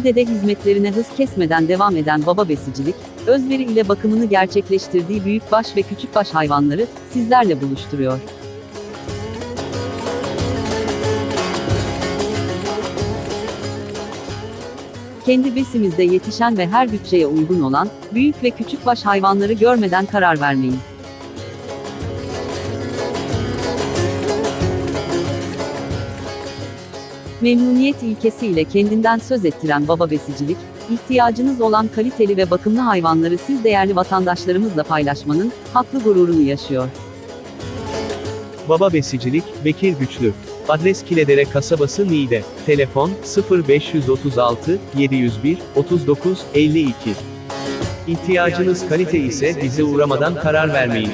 Niğde'de hizmetlerine hız kesmeden devam eden baba besicilik, özveri ile bakımını gerçekleştirdiği büyükbaş ve küçükbaş hayvanları sizlerle buluşturuyor. Kendi besimizde yetişen ve her bütçeye uygun olan, büyük ve küçükbaş hayvanları görmeden karar vermeyin. Memnuniyet ilkesiyle kendinden söz ettiren baba besicilik, ihtiyacınız olan kaliteli ve bakımlı hayvanları siz değerli vatandaşlarımızla paylaşmanın haklı gururunu yaşıyor. Baba Besicilik, Bekir Güçlü. Adres Kiledere Kasabası Niğde. Telefon, 0536 701 39 52. İhtiyacınız kalite ise bize uğramadan karar vermeyin.